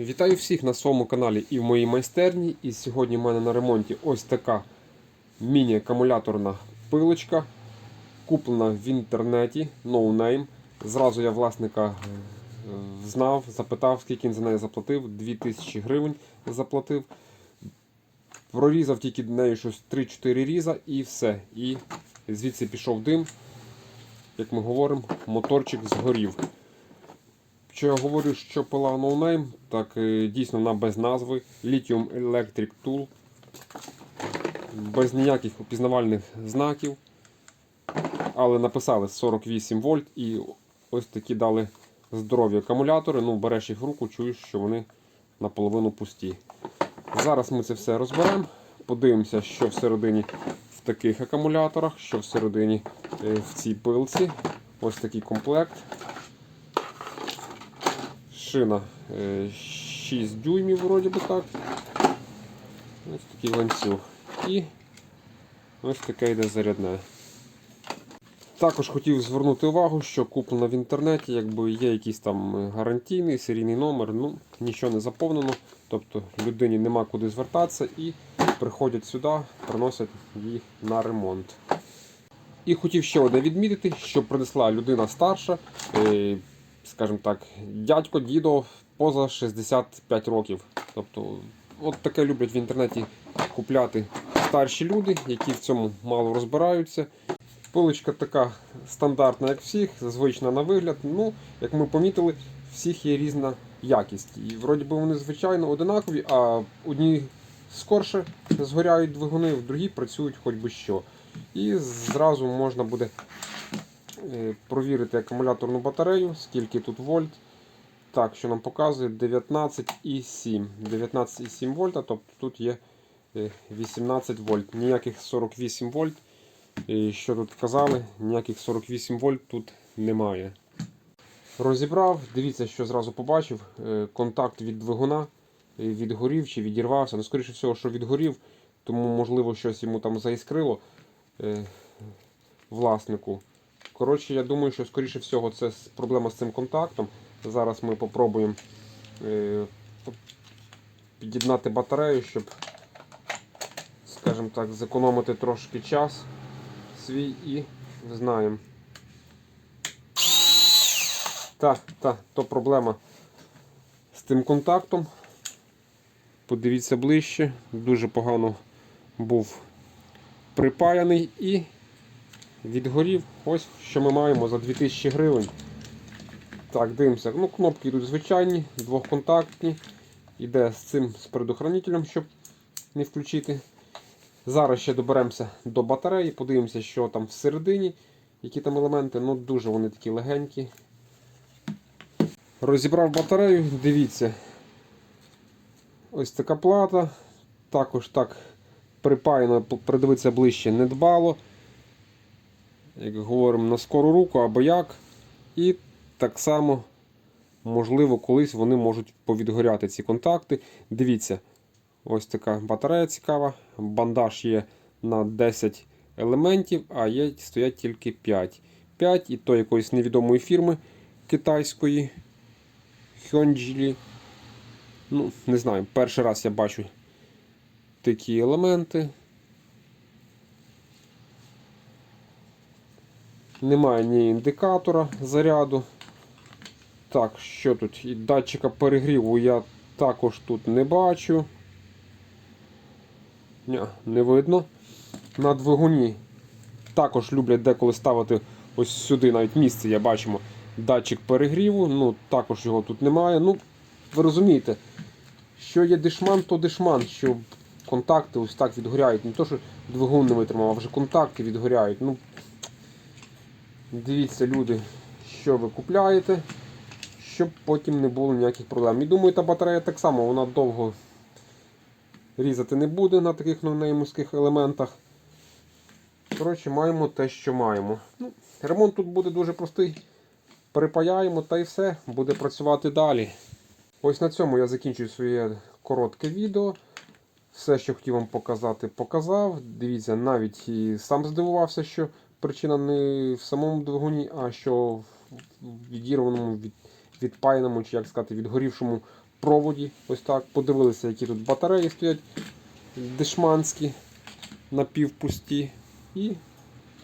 Вітаю всіх на своєму каналі і в моїй майстерні. І сьогодні в мене на ремонті ось така міні-акумуляторна пилочка. Куплена в інтернеті, no name. Зразу я власника е, знав, запитав, скільки він за неї заплатив. 2000 гривень заплатив. Прорізав тільки нею щось 3-4 різа і все. І звідси пішов дим. Як ми говоримо, моторчик згорів. Що я говорю, що пила no name, так е, дійсно вона без назви. Lithium Electric Tool. Без ніяких опізнавальних знаків. Але написали 48 вольт і ось такі дали здорові акумулятори. Ну, береш їх в руку, чуєш, що вони наполовину пусті. Зараз ми це все розберемо. Подивимося, що всередині в таких акумуляторах, що всередині е, в цій пилці. Ось такий комплект. Шина е, 6 дюймів, вроді би так. Ось такий ланцюг. І ось таке йде зарядне. Також хотів звернути увагу, що куплено в інтернеті, якби є якийсь там гарантійний серійний номер, ну нічого не заповнено. Тобто людині нема куди звертатися і приходять сюди, приносять їх на ремонт. І хотів ще одне відмітити, що принесла людина старша, е, скажімо так, дядько, дідо поза 65 років. Тобто, от таке люблять в інтернеті купляти старші люди, які в цьому мало розбираються. Пилочка така стандартна, як всіх, звична на вигляд. Ну, як ми помітили, всіх є різна якість. І вроді би вони звичайно одинакові, а одні скорше згоряють двигуни, в другі працюють хоч би що. І зразу можна буде провірити акумуляторну батарею, скільки тут вольт. Так, що нам показує 19,7. 19,7 вольта, тобто тут є е, 18 вольт. Ніяких 48 вольт. Що тут казали, ніяких 48 вольт тут немає. Розібрав, дивіться, що зразу побачив. Е, Контакт від двигуна е, відгорів чи відірвався. Ну, скоріше всього, що відгорів, тому можливо щось йому там заіскрило е, власнику. Коротше, я думаю, що скоріше всього це проблема з цим контактом. Зараз ми попробуємо е, під'єднати батарею, щоб, скажімо так, зекономити трошки час свій і знаємо. Так, так, то проблема з тим контактом. Подивіться ближче, дуже погано був припаяний і відгорів. Ось що ми маємо за 2000 гривень. Так, дивимося. Ну, кнопки йдуть звичайні, двохконтактні. Іде з цим з предохранителем, щоб не включити. Зараз ще доберемося до батареї, подивимося, що там всередині, які там елементи. Ну, дуже вони такі легенькі. Розібрав батарею, дивіться. Ось така плата. Також так припаяно, придивитися ближче не дбало. Як говоримо, на скору руку або як. І так само, можливо, колись вони можуть повідгоряти ці контакти. Дивіться, ось така батарея цікава. Бандаж є на 10 елементів, а є, стоять тільки 5. 5 і то якоїсь невідомої фірми китайської. Hyunjili. Ну, не знаю, перший раз я бачу такі елементи. Немає ні індикатора заряду. Так, що тут? І датчика перегріву я також тут не бачу. Ня, не видно. На двигуні також люблять деколи ставити ось сюди навіть місце, я бачимо датчик перегріву. Ну, також його тут немає. Ну, ви розумієте, що є дешман, то дешман, що контакти ось так відгоряють. Не то, що двигун не витримав, а вже контакти відгоряють. Ну, Дивіться, люди, що ви купляєте, щоб потім не було ніяких проблем. І думаю, та батарея так само, вона довго різати не буде на таких нонеймовських елементах. Коротше, маємо те, що маємо. Ну, ремонт тут буде дуже простий. Припаяємо та й все, буде працювати далі. Ось на цьому я закінчую своє коротке відео. Все, що хотів вам показати, показав. Дивіться, навіть і сам здивувався, що причина не в самому двигуні, а що в відірваному від відпаяному, чи як сказати, відгорівшому проводі. Ось так. Подивилися, які тут батареї стоять дешманські, напівпусті. І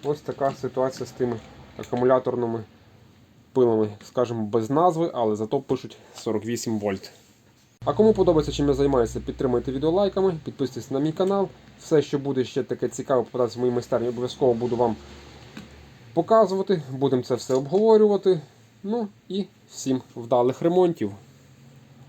ось така ситуація з тими акумуляторними пилами, скажімо, без назви, але зато пишуть 48 вольт. А кому подобається, чим я займаюся, підтримуйте відео лайками, підписуйтесь на мій канал. Все, що буде ще таке цікаве, попадатися в моїй майстерні, обов'язково буду вам показувати. Будемо це все обговорювати. Ну і всім вдалих ремонтів.